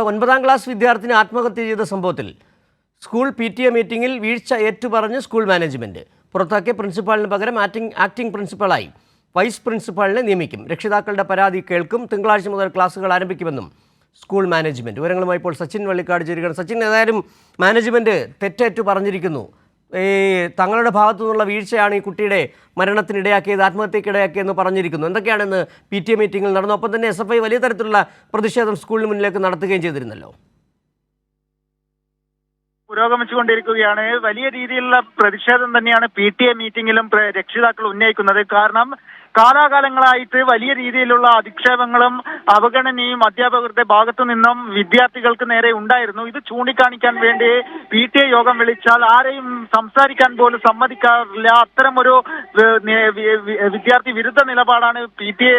ഒൻപതാം ക്ലാസ് വിദ്യാർത്ഥിനി ആത്മഹത്യ ചെയ്ത സംഭവത്തിൽ സ്കൂൾ പി ടി എ മീറ്റിംഗിൽ വീഴ്ച ഏറ്റുപറഞ്ഞ് സ്കൂൾ മാനേജ്മെന്റ് പുറത്താക്കിയ പ്രിൻസിപ്പാളിന് പകരം ആക്ടിംഗ് ആക്ടിംഗ് പ്രിൻസിപ്പളായി. വൈസ് പ്രിൻസിപ്പാളിനെ നിയമിക്കും. രക്ഷിതാക്കളുടെ പരാതി കേൾക്കും. തിങ്കളാഴ്ച മുതൽ ക്ലാസ്സുകൾ ആരംഭിക്കുമെന്നും സ്കൂൾ മാനേജ്മെന്റ് വിവരങ്ങളുമായി ഇപ്പോൾ സച്ചിൻ വള്ളിക്കാട് ചേരുകയാണ്. സച്ചിൻ ഏതായാലും മാനേജ്മെന്റ് തെറ്റേറ്റു പറഞ്ഞിരിക്കുന്നു. ഈ തങ്ങളുടെ ഭാഗത്തു നിന്നുള്ള വീഴ്ചയാണ് ഈ കുട്ടിയുടെ മരണത്തിനിടയാക്കിയത് ഇടയാക്കിയത് ആത്മഹത്യക്ക് ഇടയാക്കിയെന്ന് പറഞ്ഞിരിക്കുന്നു. എന്തൊക്കെയാണെന്ന് പി ടി എ മീറ്റിംഗിൽ നടന്നു. ഒപ്പം തന്നെ എസ് എഫ് ഐ വലിയ തരത്തിലുള്ള പ്രതിഷേധം സ്കൂളിന് മുന്നിലേക്ക് നടത്തുകയും ചെയ്തിരുന്നല്ലോ. പുരോഗമിച്ചുകൊണ്ടിരിക്കുകയാണ്. വലിയ രീതിയിലുള്ള പ്രതിഷേധം തന്നെയാണ് പി ടി എ മീറ്റിംഗിലും രക്ഷിതാക്കൾ ഉന്നയിക്കുന്നത്. കാരണം കാലാകാലങ്ങളായിട്ട് വലിയ രീതിയിലുള്ള അധിക്ഷേപങ്ങളും അവഗണനയും അധ്യാപകരുടെ ഭാഗത്തു നിന്നും വിദ്യാർത്ഥികൾക്ക് നേരെ ഉണ്ടായിരുന്നു. ഇത് ചൂണ്ടിക്കാണിക്കാൻ വേണ്ടി പി ടി എ യോഗം വിളിച്ചാൽ ആരെയും സംസാരിക്കാൻ പോലും സമ്മതിക്കാറില്ല. അത്തരമൊരു വിദ്യാർത്ഥി വിരുദ്ധ നിലപാടാണ് പി ടി എ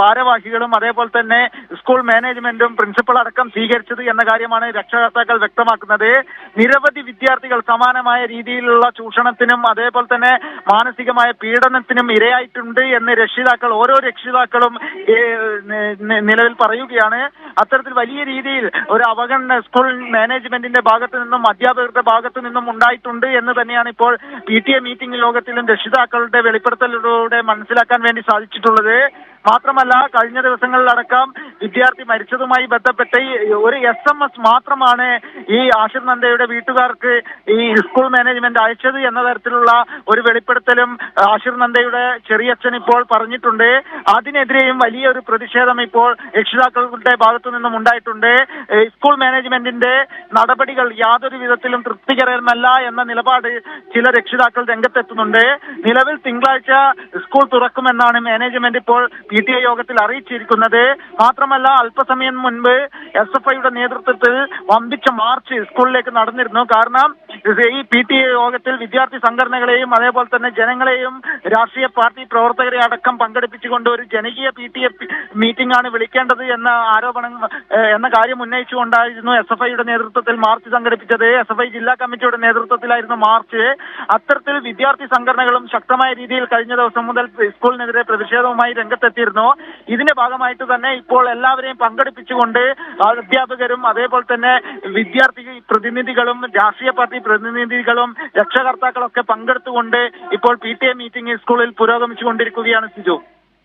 ഭാരവാഹികളും അതേപോലെ തന്നെ സ്കൂൾ മാനേജ്മെന്റും പ്രിൻസിപ്പൽ അടക്കം സ്വീകരിച്ചത് എന്ന കാര്യമാണ് രക്ഷകർത്താക്കൾ വ്യക്തമാക്കുന്നത്. നിരവധി വിദ്യാർത്ഥികൾ സമാനമായ രീതിയിലുള്ള ചൂഷണത്തിനും അതേപോലെ തന്നെ മാനസികമായ പീഡനത്തിനും ഇരയായിട്ടുണ്ട് എന്ന് രക്ഷിതാക്കൾ ഓരോ രക്ഷിതാക്കളും നിലവിൽ പറയുകയാണ്. അത്തരത്തിൽ വലിയ രീതിയിൽ ഒരു അവഗണന സ്കൂൾ മാനേജ്മെന്റിന്റെ ഭാഗത്തു നിന്നും അധ്യാപകരുടെ ഭാഗത്തു നിന്നും ഉണ്ടായിട്ടുണ്ട് എന്ന് തന്നെയാണ് ഇപ്പോൾ പി ടി എ മീറ്റിംഗ് യോഗത്തിലും രക്ഷിതാക്കളുടെ വെളിപ്പെടുത്തലിലൂടെ മനസ്സിലാക്കാൻ വേണ്ടി സാധിച്ചിട്ടുള്ളത്. മാത്രമല്ല കഴിഞ്ഞ ദിവസങ്ങളിലടക്കം വിദ്യാർത്ഥി മരിച്ചതുമായി ബന്ധപ്പെട്ട് ഒരു എസ് എം എസ് മാത്രമാണ് ഈ ആഷിർ നന്ദയുടെ വീട്ടുകാർക്ക് ഈ സ്കൂൾ മാനേജ്മെന്റ് അയച്ചത് എന്ന തരത്തിലുള്ള ഒരു വെളിപ്പെടുത്തലും ആഷിർ നന്ദയുടെ ചെറിയച്ഛൻ ഇപ്പോൾ പറഞ്ഞിട്ടുണ്ട്. അതിനെതിരെയും വലിയൊരു പ്രതിഷേധം ഇപ്പോൾ രക്ഷിതാക്കളുടെ ഭാഗത്തു നിന്നും ഉണ്ടായിട്ടുണ്ട്. സ്കൂൾ മാനേജ്മെന്റിന്റെ നടപടികൾ യാതൊരു വിധത്തിലും തൃപ്തികരമല്ല എന്ന നിലപാട് ചില രക്ഷിതാക്കൾ രംഗത്തെത്തുന്നുണ്ട്. നിലവിൽ തിങ്കളാഴ്ച സ്കൂൾ തുറക്കുമെന്നാണ് മാനേജ്മെന്റ് ഇപ്പോൾ പി യോഗത്തിൽ അറിയിച്ചിരിക്കുന്നത്. മാത്രമല്ല അല്പസമയം മുൻപ് എസ് എഫ് ഐയുടെ നേതൃത്വത്തിൽ വമ്പിച്ച മാർച്ച് സ്കൂളിലേക്ക് നടന്നിരുന്നു. കാരണം ഈ പി ടി എ യോഗത്തിൽ വിദ്യാർത്ഥി സംഘടനകളെയും അതേപോലെ തന്നെ ജനങ്ങളെയും രാഷ്ട്രീയ പാർട്ടി പ്രവർത്തകരെ അടക്കം പങ്കെടുപ്പിച്ചുകൊണ്ട് ഒരു ജനകീയ പി ടി എ മീറ്റിംഗ് ആണ് വിളിക്കേണ്ടത് എന്ന ആരോപണം എന്ന കാര്യം ഉന്നയിച്ചുകൊണ്ടായിരുന്നു എസ് എഫ് ഐയുടെ നേതൃത്വത്തിൽ മാർച്ച് സംഘടിപ്പിച്ചത്. എസ് എഫ് ഐ ജില്ലാ കമ്മിറ്റിയുടെ നേതൃത്വത്തിലായിരുന്നു മാർച്ച്. അത്തരത്തിൽ വിദ്യാർത്ഥി സംഘടനകളും ശക്തമായ രീതിയിൽ കഴിഞ്ഞ ദിവസം മുതൽ സ്കൂളിനെതിരെ പ്രതിഷേധവുമായി രംഗത്തെത്തിയിരുന്നു. ഇതിന്റെ ഭാഗമായിട്ട് തന്നെ ഇപ്പോൾ എല്ലാവരെയും പങ്കെടുപ്പിച്ചുകൊണ്ട് അധ്യാപകരും അതേപോലെ തന്നെ വിദ്യാർത്ഥി പ്രതിനിധികളും രാഷ്ട്രീയ പാർട്ടി പ്രതിനിധികളും രക്ഷകർത്താക്കളൊക്കെ പങ്കെടുത്തുകൊണ്ട് ഇപ്പോൾ പി ടി എ മീറ്റിംഗ് സ്കൂളിൽ പുരോഗമിച്ചുകൊണ്ടിരിക്കുകയാണ് സിജു.